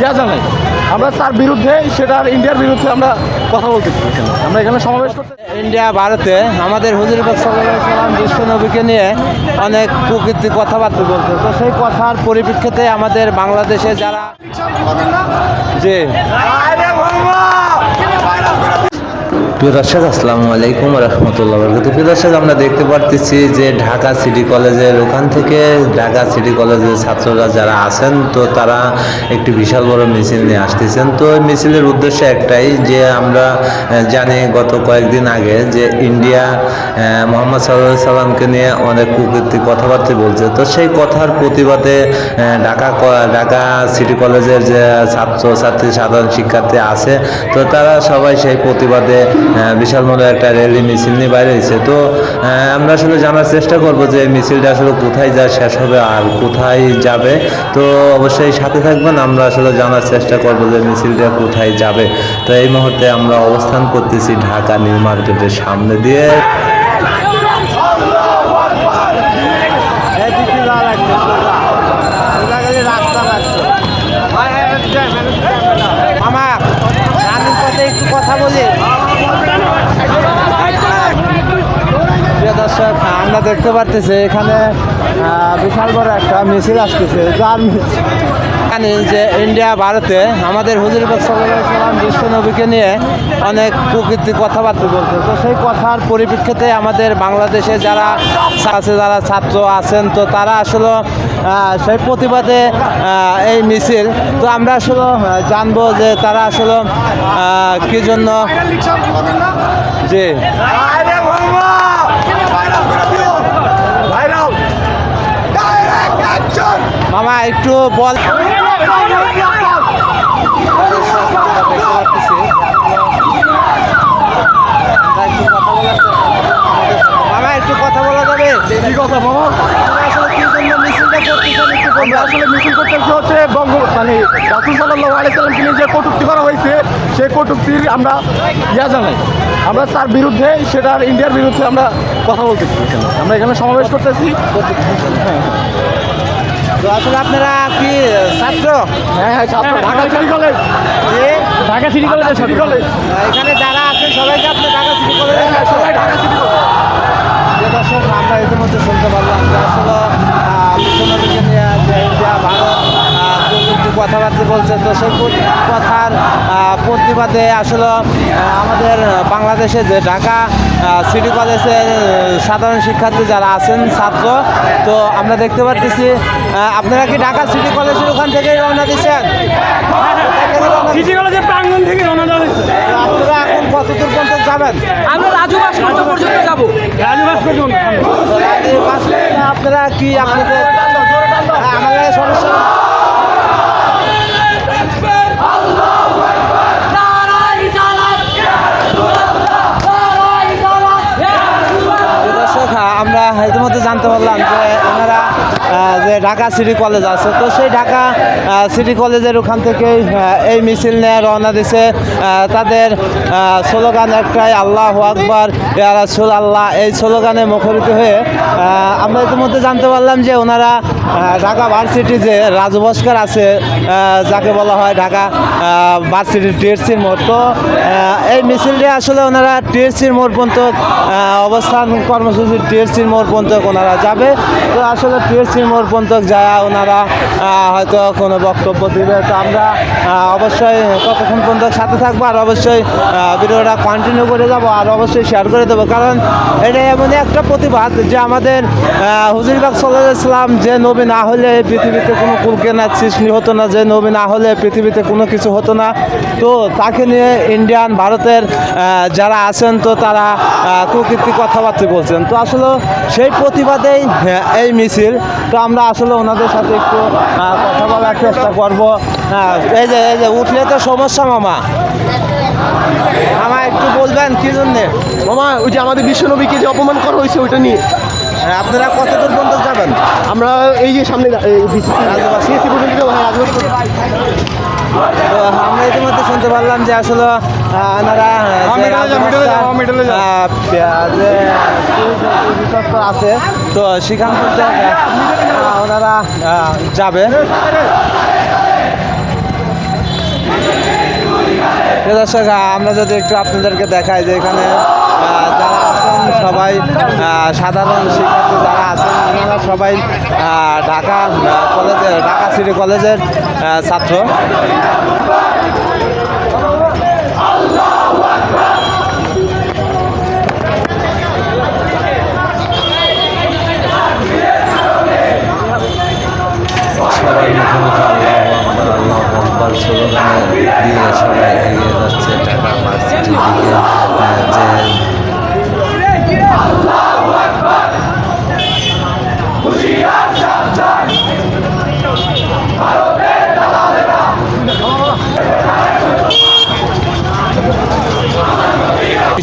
ইয়া জানাই। আমরা তার বিরুদ্ধে সেটার ইন্ডিয়ার বিরুদ্ধে আমরা কথা বলতে আমরা এখানে সমাবেশ করতে ইন্ডিয়া ভারতে আমাদের হুজুর সাল্লাম বিশ্ব নবীকে নিয়ে অনেক প্রকৃতি কথাবার্তা বলতে তো সেই কথার পরিপ্রেক্ষিতে আমাদের বাংলাদেশে যারা জি। প্রিয় দর্শক, আসসালামু আলাইকুম রহমতুল্লাহ বরকত প্রিয় দর্শক, আমরা দেখতে পারতেছি যে ঢাকা সিটি কলেজের ওখান থেকে ঢাকা সিটি কলেজের ছাত্ররা যারা আছেন, তো তারা একটি বিশাল বড় মিছিল নিয়ে আসতেছেন। তো এই মিছিলের উদ্দেশ্য একটাই যে আমরা জানি গত কয়েকদিন আগে যে ইন্ডিয়া মোহাম্মদ সাল্লাহ সাল্লামকে নিয়ে অনেক কুকীর্তি কথাবার্তা বলছে। তো সেই কথার প্রতিবাদে ঢাকা ঢাকা সিটি কলেজের যে ছাত্র, ছাত্রী, সাধারণ শিক্ষার্থী আছে, তো তারা সবাই সেই প্রতিবাদে বিশাল মতো একটা র্যালি মিছিল নিয়ে বাইরে হয়েছে। তো আমরা আসলে জানার চেষ্টা করব যে মিছিলটা আসলে কোথায় যা শেষ হবে আর কোথায় যাবে। তো, অবশ্যই সাথে থাকবেন, আমরা আসলে জানার চেষ্টা করব যে মিছিলটা কোথায় যাবে। তো, এই মুহূর্তে আমরা অবস্থান করতেছি ঢাকা নিউ মার্কেটের সামনে দিয়ে মামা রানিং পথে একটু কথা বলি প্রিয় দর্শক আমরা দেখতে পারতেছি এখানে বিশাল বড় একটা মিছিল আসতেছে যার জানি যে ইন্ডিয়া, ভারতে আমাদের হুজুরবাগ সাল্লাম বিশ্ব নবীকে নিয়ে অনেক প্রকৃতি কথাবার্তা বলছে। তো সেই কথার পরিপ্রেক্ষিতে আমাদের বাংলাদেশে যারা আছে, যারা ছাত্র আছেন, তো তারা আসলে সেই প্রতিবাদে এই মিছিল। তো আমরা আসলে জানব যে তারা আসলে কি জন্য জি। একটু বল। মামা একটু কথা বলা যাবে? কি কথা আসলে কি জন্য মিছিলটা করতেছেন একটু আমরা আসলে মিছিল করতেছি হচ্ছে বঙ্গ মানে রাসুল সাল্লাহ আলাইসাল্লামকে নিয়ে যে কটুক্তি করা হয়েছে সেই কটুক্তির আমরা ইয়া জানাই। আমরা তার বিরুদ্ধে সেটার ইন্ডিয়ার বিরুদ্ধে আমরা কথা বলতে আমরা এখানে সমাবেশ করতেছি। তো আসলে আপনারা কি ছাত্র? হ্যাঁ হ্যাঁ ছাত্র। Dhaka city college Dhaka city college city college এখানে যারা আছেন সবাইকে আপনি ঢাকা সিটি কলেজে হ্যাঁ সবাই ঢাকা সিটি কলেজ দর্শক আমরা ইতিমধ্যে শুনতে পারলাম যে আসলে বিশ্বনবীকে নিয়ে যে ইন্ডিয়া ভারত আহ, প্রযুক্তি কথাবার্তা বলছে। তো সেই কথার প্রতিবাদে আসলে আমাদের বাংলাদেশে যে ঢাকা সিটি কলেজের সাধারণ শিক্ষার্থী যারা আছেন ছাত্র তো আমরা দেখতে পাচ্ছি আপনারা কি ঢাকা সিটি কলেজের ওখান থেকেই রওনা দিচ্ছেন? সিটি কলেজের প্রাঙ্গণ থেকে রওনা দেওয়া আপনারা এখন কত দূর পর্যন্ত যাবেন? আমরা রাজু ভাস্কর্য পর্যন্ত যাব। রাজু ভাস্কর্য তো রাতে পাঁচটা আপনারা কি আপনাদের ঢাকা সিটি কলেজ আছে। তো সেই ঢাকা সিটি কলেজের ওখান থেকেই এই মিছিল নিয়ে রওনা দিছে। তাদের স্লোগান একটাই, আল্লাহ আকবর রাসূল আল্লাহ এই স্লোগানে মুখরিত হয়ে আমরা ইতিমধ্যে জানতে পারলাম যে ওনারা ঢাকা ভার্সিটি যে রাজভাস্কর আছে যাকে বলা হয় ঢাকা ভার্সিটি টিএসসির মোড়। তো এই মিছিলটি আসলে ওনারা টিএসসির মোড় পর্যন্ত অবস্থান কর্মসূচি টিএসসির মোড় পর্যন্ত ওনারা যাবে। তো আসলে টিএসসির মোড় পর্যন্ত যায় ওনারা হয়তো কোনো বক্তব্য দিবে তো আমরা অবশ্যই কতক্ষণ পর্যন্ত সাথে থাকব আর অবশ্যই ভিডিওটা কন্টিনিউ করে যাব আর অবশ্যই শেয়ার করে দেবো। কারণ এটা এমনই একটা প্রতিবাদ যে আমাদের হুজুরবাগ সাল্লাহ ইসলাম যে নবী না হলে পৃথিবীতে কোনো কুলকেনার সৃষ্টি হতো না যে নবী না হলে পৃথিবীতে কোনো কিছু হতো না। তো তাকে নিয়ে ইন্ডিয়ান ভারতের যারা আছেন তো তারা কুকীর্তি কথাবার্তা বলছেন। তো আসলে সেই প্রতিবাদেই হ্যাঁ, এই মিছিল। তো আমরা আসলে ওনাদের সাথে একটু কথা বলার চেষ্টা করব হ্যাঁ, এই যে এই যে উঠলে তো সমস্যা মামা মামা একটু বলবেন কি জন্যে মামা ওই যে আমাদের বিশ্বনবীকে যে অপমান করা হয়েছে ওইটা নিয়ে হ্যাঁ, আপনারা কত দূর পর্যন্ত যাবেন আমরা এই যে সামনে হ্যাঁ রাজবাস পর্যন্ত। তো আমরা ইতিমধ্যে শুনতে পারলাম যে আসলে ওনারা আছে তো সেখান থেকে ওনারা যাবে। দর্শক, আমরা যদি একটু আপনাদেরকে দেখাই যে এখানে যারা আছেন সবাই সাধারণ শিক্ষার্থী যারা আছেন, ওনারা সবাই ঢাকা কলেজের, ঢাকা সিটি কলেজের ছাত্র। সবাই দিয়ে সবাই এগিয়ে যাচ্ছে ঢাকা দিকে যে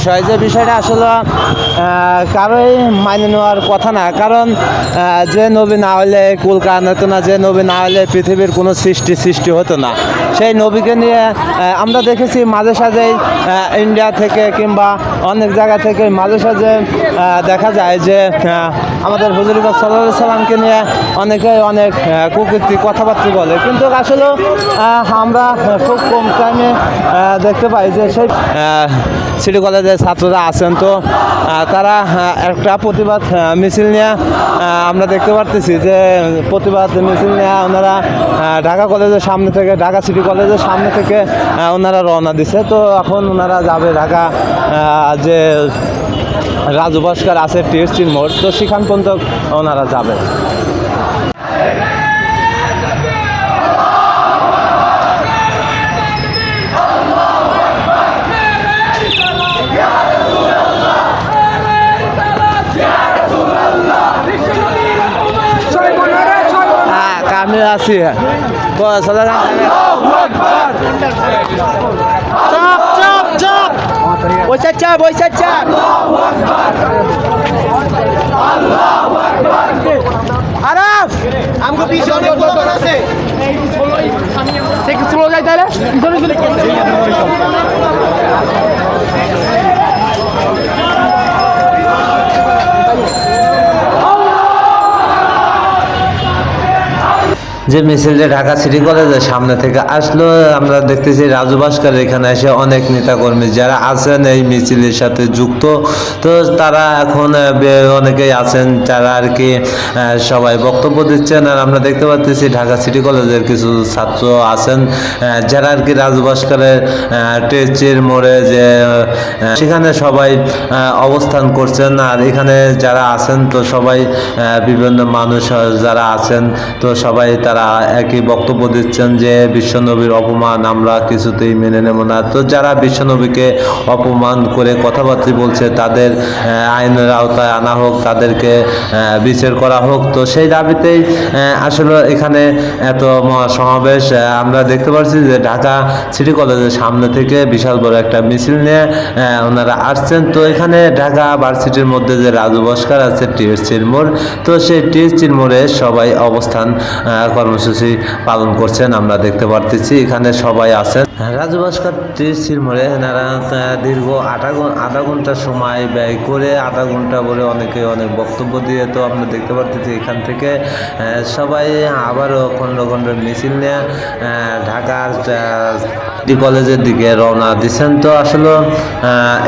বিষয়, যে বিষয়টা আসলে কারোই মাইনে নেওয়ার কথা না। কারণ যে নবী না হলে কুল কান হতো না, যে নবী না হলে পৃথিবীর কোনো সৃষ্টি সৃষ্টি হতো না। সেই নবীকে নিয়ে আমরা দেখেছি মাঝে সাঝেই ইন্ডিয়া থেকে কিংবা অনেক জায়গা থেকে মাঝে সাঝে দেখা যায় যে আমাদের হুজুরিবাদ সাল্লাহ সাল্লামকে নিয়ে অনেকে অনেক আহ, কুকীর্তি কথাবার্তা বলে। কিন্তু আসলে আমরা খুব কম টাইমে দেখতে পাই যে সেই সিটি কলেজের ছাত্ররা আছেন। তো তারা একটা প্রতিবাদ মিছিল নিয়ে আমরা দেখতে পারতেছি যে প্রতিবাদ মিছিল নিয়ে ওনারা ঢাকা কলেজের সামনে থেকে ঢাকা সিটি কলেজের সামনে থেকে ওনারা রওনা দিছে। তো এখন ওনারা যাবে ঢাকা যে রাজু ভাস্কর আছে টিএসটির মোড় তো সেখান পর্যন্ত ওনারা যাবে। হ্যাঁ আমি আছি বস চাপ চাপ চাপ। বৈশা চাপ বৈশা চাপ। আরাফ আমাকে পিছে অনেক লোকজন আছে। সে কি স্লো যায় তাহলে? পিছনে চলে যে মিছিলটা ঢাকা সিটি কলেজের সামনে থেকে আসলো, আমরা দেখতেছি রাজু ভাস্কর এখানে এসে অনেক নেতাকর্মী যারা আছেন এই মিছিলের সাথে যুক্ত। তো তারা এখন অনেকেই আছেন যারা আর কি সবাই বক্তব্য দিচ্ছেন। আর আমরা দেখতে পাচ্ছি ঢাকা সিটি কলেজের কিছু ছাত্র আছেন যারা আর কি রাজু ভাস্করের টেচের মোড়ে যে সেখানে সবাই অবস্থান করছেন। আর এখানে যারা আছেন তো সবাই বিভিন্ন মানুষ যারা আছেন তো সবাই তারা একই বক্তব্য দিচ্ছেন যে বিশ্বনবীর অপমান আমরা কিছুতেই মেনে নেব না। তো যারা বিশ্বনবীকে অপমান করে কথাবার্তা বলছে, তাদের আইনের আওতায় আনা হোক, তাদেরকে বিচার করা হোক। তো সেই দাবিতেই আসলে এখানে এত মহা সমাবেশ আমরা দেখতে পাচ্ছি যে ঢাকা সিটি কলেজের সামনে থেকে বিশাল বড় একটা মিছিল নিয়ে ওনারা আসছেন। তো এখানে ঢাকা ভার্সিটির মধ্যে যে রাজু ভাস্কর আছে টিএসসির মোড় তো সেই টিএসসির মোড়ে সবাই অবস্থান কর্মসূচি পালন করছেন, আমরা দেখতে পারতেছি, এখানে সবাই আছেন। রাজু ভাস্কর টিএসসির মোড়ে, এনারা দীর্ঘ আধা আধা ঘণ্টা সময় ব্যয় করে, আধা ঘণ্টা বলে অনেকে অনেক বক্তব্য দিয়ে তো আমরা দেখতে পারতেছি এখান থেকে। সবাই আবারও খণ্ড খণ্ড মিছিল নিয়ে ঢাকার কলেজের দিকে রওনা দিচ্ছেন। তো আসলে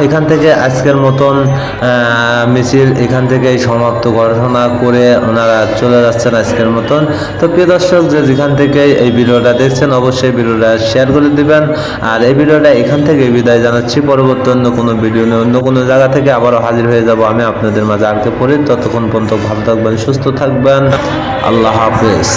এখান থেকে আজকের মতন মিছিল এখান থেকেই সমাপ্ত ঘোষণা করে ওনারা চলে যাচ্ছেন আজকের মতন। তো প্রিয় দর্শক, যে যেখান থেকে এই ভিডিওটা দেখছেন, অবশ্যই ভিডিওটা শেয়ার করে দিবেন। আর এই ভিডিওটা এখান থেকে বিদায় জানাচ্ছি। পরবর্তী অন্য কোনো ভিডিও নিয়ে, অন্য কোনো জায়গা থেকে আবারও হাজির হয়ে যাব আমি আপনাদের মাঝে। আরকে পড়ি, ততক্ষণ পর্যন্ত ভালো থাকবেন, সুস্থ থাকবেন। আল্লাহ হাফেজ।